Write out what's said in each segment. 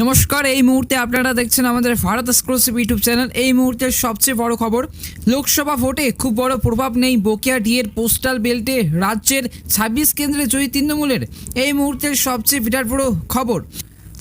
নমস্কার, এই মুহূর্তে আপনারা দেখছেন আমাদের ভারত এক্সক্লুসিভ ইউটিউব চ্যানেল। এই মুহূর্তের সবচেয়ে বড় খবর, লোকসভা ভোটে খুব বড় প্রভাব নেই বকেয়া ডিএর পোস্টাল বেল্টে রাজ্যের ছাব্বিশ কেন্দ্রে জয়ী তৃণমূলের। এই মুহূর্তের সবচেয়ে বিরাট বড় খবর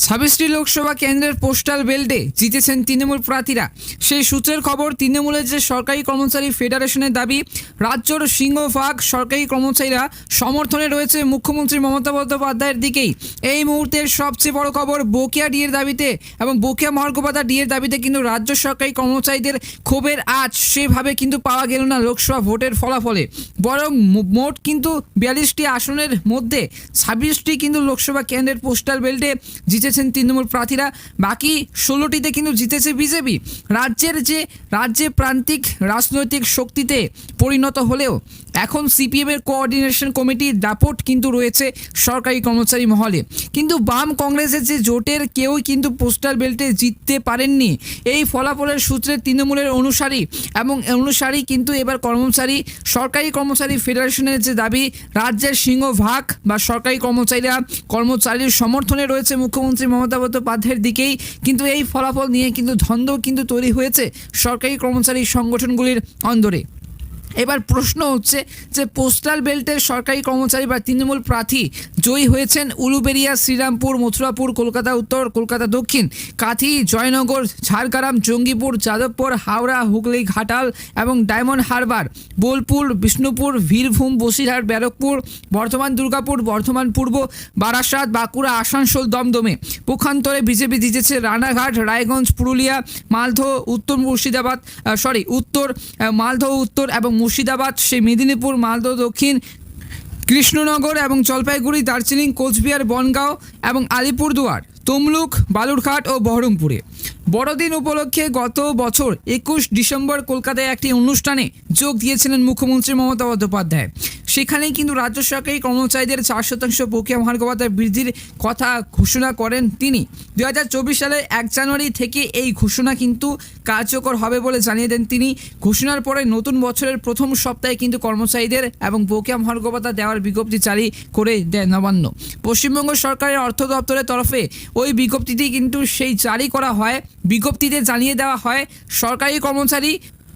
ছাব্বিশটি লোকসভা কেন্দ্রের পোস্টাল বেল্টে জিতেছেন তৃণমূল প্রার্থীরা। সেই সূত্রের খবর, তৃণমূলের যে সরকারি কর্মচারী ফেডারেশনের দাবি, রাজ্যর সিংহভাগ সরকারি কর্মচারীরা সমর্থনে রয়েছে মুখ্যমন্ত্রী মমতা বন্দ্যোপাধ্যায়ের দিকেই। এই মুহূর্তের সবচেয়ে বড় খবর বকেয়া ডিএর দাবিতে এবং বকেয়া মহার্ঘভাতা ডিএর দাবিতে কিন্তু রাজ্য সরকারি কর্মচারীদের ক্ষোভের আজ সেভাবে কিন্তু পাওয়া গেল না লোকসভা ভোটের ফলাফলে। বরং মোট কিন্তু বিয়াল্লিশটি আসনের মধ্যে ছাব্বিশটি কিন্তু লোকসভা কেন্দ্রের পোস্টাল বেল্টে জিতেছেন তৃণমূল প্রার্থীরা। বাকি ষোলোটিতে কিন্তু জিতেছে বিজেপি। রাজ্যের যে রাজ্যে প্রান্তিক রাজনৈতিক শক্তিতে পরিণত হলেও এখন সিপিএমের কোঅর্ডিনেশন কমিটির দাপট কিন্তু রয়েছে সরকারি কর্মচারী মহলে। কিন্তু বাম কংগ্রেসের যে জোটের কেউই কিন্তু পোস্টাল বেল্টে জিততে পারেননি। এই ফলাফলের সূত্রে তৃণমূলের অনুসারী এবং অনুসারী কিন্তু এবার কর্মচারী, সরকারি কর্মচারী ফেডারেশনের যে দাবি, রাজ্যের সিংহভাগ বা সরকারি কর্মচারীরা কর্মচারীর সমর্থনে রয়েছে মুখ্যমন্ত্রী মমতা বন্দ্যোপাধ্যায়ের দিকেই কিন্তু এই ফলাফল নিয়ে কিন্তু ধন্দ কিন্তু তৈরি হয়েছে সরকারি কর্মচারী সংগঠনগুলির অন্দরে। এবার প্রশ্ন হচ্ছে যে পোস্টাল বেল্টের সরকারি কর্মচারী বা তৃণমূল প্রার্থী জয়ী হয়েছেন উলুবেরিয়া শ্রীরামপুর, মথুরাপুর, কলকাতা উত্তর, কলকাতা দক্ষিণ, কাথি, জয়নগর, ঝাড়গ্রাম, জঙ্গিপুর, যাদবপুর, হাওড়া, হুগলি, ঘাটাল এবং ডায়মন্ড হারবার, বোলপুর, বিষ্ণুপুর, বীরভূম, বসিরহাট, ব্যারকপুর, বর্ধমান, দুর্গাপুর, বর্ধমান পূর্ব, বারাসাত, বাঁকুড়া, আসানসোল, দমদমে। পক্ষান্তরে বিজেপি জিতেছে রানাঘাট, রায়গঞ্জ, পুরুলিয়া, মালদহ, উত্তর মুর্শিদাবাদ সরি উত্তর মালদহ, উত্তর এবং মুর্শিদাবাদ, সেই মেদিনীপুর, মালদহ, দক্ষিণ কৃষ্ণনগর এবং জলপাইগুড়ি, দার্জিলিং, কোচবিহার, বনগাঁও এবং আলিপুরদুয়ার, তমলুক, বালুরঘাট ও বহরমপুরে। বড়দিন উপলক্ষে গত বছর একুশ ডিসেম্বর কলকাতায় একটি অনুষ্ঠানে যোগ দিয়েছিলেন মুখ্যমন্ত্রী মমতা বন্দ্যোপাধ্যায়। সেখানেই কিন্তু রাজ্য সরকারি কর্মচারীদের চার শতাংশ বকেয়া মহার্ঘভাতা বৃদ্ধির কথা ঘোষণা করেন তিনি। দু সালের এক জানুয়ারি থেকে এই ঘোষণা কিন্তু কার্যকর হবে বলে জানিয়ে দেন তিনি। ঘোষণার পরে নতুন বছরের প্রথম সপ্তাহে কিন্তু কর্মচারীদের এবং বকেয়া মহার্ঘভাতা দেওয়ার বিজ্ঞপ্তি জারি করে দেয় নবান্ন। পশ্চিমবঙ্গ সরকারের অর্থ দপ্তরের তরফে ওই বিজ্ঞপ্তিটি কিন্তু সেই জারি করা হয়। বিজ্ঞপ্তিতে জানিয়ে দেওয়া হয়, সরকারি কর্মচারী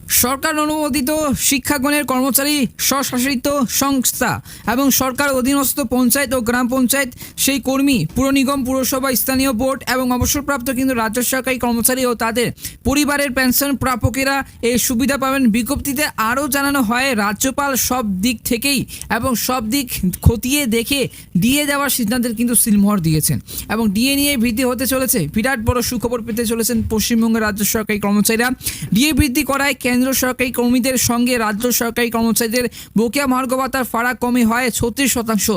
সরকার অনুমোদিত শিক্ষাগণের কর্মচারী স্বশাসিত সংস্থা এবং সরকার অধীনস্থ পঞ্চায়েত ও গ্রাম পঞ্চায়েত, সেই কর্মী পুর নিগম, পুরসভা, স্থানীয় বোর্ড এবং অবসরপ্রাপ্ত কিন্তু রাজ্য সরকারি কর্মচারী ও তাদের পরিবারের পেনশন প্রাপকেরা এই সুবিধা পাবেন। বিজ্ঞপ্তিতে আরও জানানো হয়, রাজ্যপাল সব দিক থেকেই এবং সব দিক খতিয়ে দেখে দিয়ে দেওয়ার সিদ্ধান্তের কিন্তু সিলমোহর দিয়েছেন এবং ডিএ নিয়ে বৃদ্ধি হতে চলেছে। বিরাট বড় সুখবর পেতে চলেছেন পশ্চিমবঙ্গের রাজ্য সরকারি কর্মচারীরা। ডিএ বৃদ্ধি করায় সরকারি কর্মীদের সঙ্গে রাজ্য সরকারি কর্মচারীদের বকেয়া মার্গবাতার ফারাক কমে হয় ছত্রিশ শতাংশ।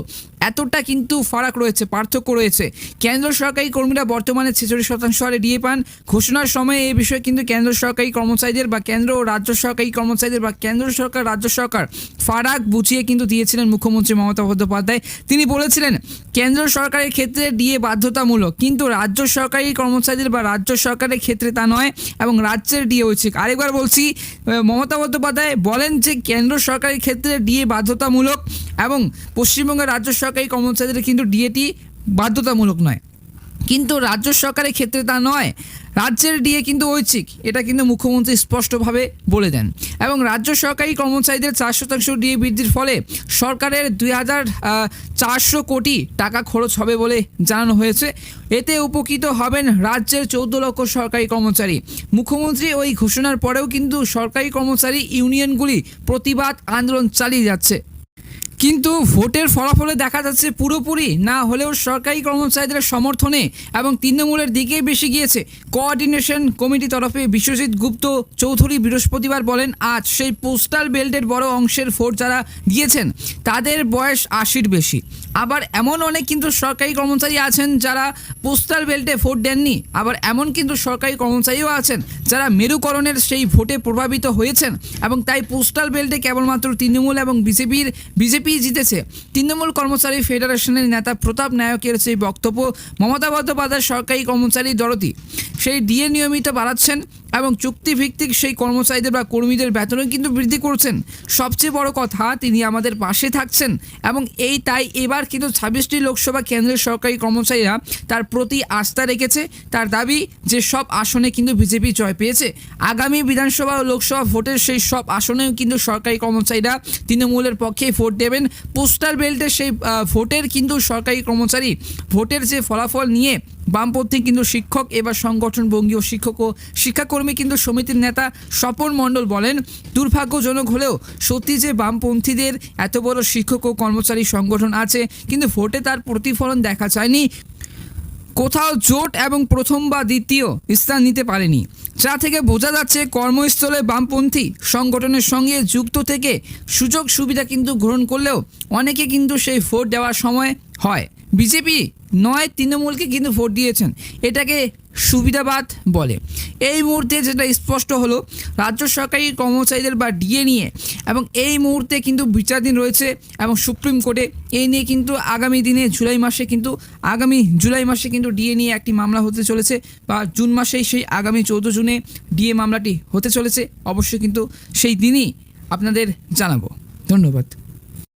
এতটা কিন্তু ফারাক রয়েছে, পার্থক্য রয়েছে। কেন্দ্র সরকারি কর্মীরা বর্তমানে ছেচল্লিশ শতাংশ হারে ডিএ পান। ঘোষণার সময় এই বিষয়ে কিন্তু কেন্দ্র সরকারি কর্মচারীদের বা কেন্দ্র ও রাজ্য সরকারি কর্মচারীদের বা কেন্দ্র সরকার, রাজ্য সরকার ফারাক বুঝিয়ে কিন্তু দিয়েছিলেন মুখ্যমন্ত্রী মমতা বন্দ্যোপাধ্যায়। তিনি বলেছিলেন, কেন্দ্র সরকারের ক্ষেত্রে ডিএ বাধ্যতামূলক, কিন্তু রাজ্য সরকারি কর্মচারীদের বা রাজ্য সরকারের ক্ষেত্রে তা নয় এবং রাজ্যের ডিএ ঐচ্ছিক। আরেকবার বলছি মমতা বন্দ্যোপাধ্যায় বলেন যে, কেন্দ্র সরকারের ক্ষেত্রে ডিএ বাধ্যতামূলক এবং পশ্চিমবঙ্গের রাজ্য সরকারি কর্মচারীদের কিন্তু ডিএটি বাধ্যতামূলক নয়। কিন্তু রাজ্য সরকারের ক্ষেত্রে তা নয়। রাজ্যের ডিএ কিন্তু ঐচ্ছিক। এটা কিন্তু মুখ্যমন্ত্রী স্পষ্টভাবে বলে দেন। এবং রাজ্য সরকারি কর্মচারীদের চার শতাংশ ডিএ বৃদ্ধির ফলে সরকারের দুই হাজার চারশো কোটি টাকা খরচ হবে বলে জানানো হয়েছে। এতে উপকৃত হবেন রাজ্যের চৌদ্দ লক্ষ সরকারি কর্মচারী। মুখ্যমন্ত্রী ওই ঘোষণার পরেও কিন্তু সরকারি কর্মচারী ইউনিয়নগুলি প্রতিবাদ আন্দোলন চালিয়ে যাচ্ছে। কিন্তু ভোটের ফলাফলে দেখা যাচ্ছে পুরোপুরি না হলেও সরকারি কর্মচারীদের সমর্থনে এবং তৃণমূলের দিকেই বেশি গিয়েছে। কোঅর্ডিনেশন কমিটি তরফে বিশ্বজিৎ গুপ্ত চৌধুরী বৃহস্পতিবার বলেন, আজ সেই পোস্টাল বেল্টের বড় অংশের ভোট যারা দিয়েছেন, তাদের বয়স আশির বেশি। আবার এমন অনেক কিন্তু সরকারি কর্মচারী আছেন যারা পোস্টাল বেল্টে ভোট দেননি। আবার এমন কিন্তু সরকারি কর্মচারীও আছেন যারা মেরুকরণের সেই ভোটে প্রভাবিত হয়েছেন। এবং তাই পোস্টাল বেল্টে কেবলমাত্র তৃণমূল এবং বিজেপির, বিজেপি জিতেছে। তৃণমূল কর্মচারী ফেডারেশনের নেতা প্রতাপ নায়কের সেই বক্তব্য মমতা বন্দ্যোপাধ্যায় সরকারি কর্মচারী দরদি। সেই ডিএ নিয়মিত বাড়াচ্ছেন এবং চুক্তিভিত্তিক সেই কর্মচারীদের বা কর্মীদের বেতনও কিন্তু বৃদ্ধি করছেন। সবচেয়ে বড় কথা, তিনি আমাদের পাশে থাকছেন এবং এই তাই এবার কিন্তু ছাব্বিশটি লোকসভা কেন্দ্রের সরকারি কর্মচারীরা তার প্রতি আস্থা রেখেছে। তার দাবি যে সব আসনে কিন্তু বিজেপি জয় পেয়েছে। আগামী বিধানসভা ও লোকসভা ভোটের সেই সব আসনেও কিন্তু সরকারি কর্মচারীরা তৃণমূলের পক্ষে ভোট দেবেন। পোস্টাল বেল্টের সেই ভোটের কিন্তু সরকারি কর্মচারী ভোটের যে ফলাফল নিয়ে বামপন্থী কিন্তু শিক্ষক, এবার সংগঠন বঙ্গীয় শিক্ষক ও শিক্ষাকর্মী কিন্তু সমিতির নেতা স্বপন মণ্ডল বলেন, দুর্ভাগ্যজনক হলেও সত্যি যে বামপন্থীদের এত বড় শিক্ষক ও কর্মচারী সংগঠন আছে, কিন্তু ভোটে তার প্রতিফলন দেখা যায়নি। কোথাও জোট এবং প্রথম বা দ্বিতীয় স্থান নিতে পারেনি। যা থেকে বোঝা যাচ্ছে কর্মস্থলে বামপন্থী সংগঠনের সঙ্গে যুক্ত থেকে সুযোগ সুবিধা কিন্তু গ্রহণ করলেও অনেকে কিন্তু সেই ভোট দেওয়ার সময় হয়। বিজেপি নয়, তৃণমূলকে কিন্তু ভোট দিয়েছেন। এটাকে সুবিধাবাদ বলে। এই মুহূর্তে যেটা স্পষ্ট হলো, রাজ্য সরকারি কর্মচারীদের বা ডিএ নিয়ে এবং এই মুহূর্তে কিন্তু বিচারাধীন রয়েছে এবং সুপ্রিম কোর্টে এই নিয়ে কিন্তু আগামী দিনে জুলাই মাসে কিন্তু, আগামী জুলাই মাসে কিন্তু ডিএ নিয়ে একটি মামলা হতে চলেছে বা জুন মাসেই সেই আগামী চৌদ্দ জুনে ডিএ মামলাটি হতে চলেছে। অবশ্যই কিন্তু সেই দিনই আপনাদের জানাব। ধন্যবাদ।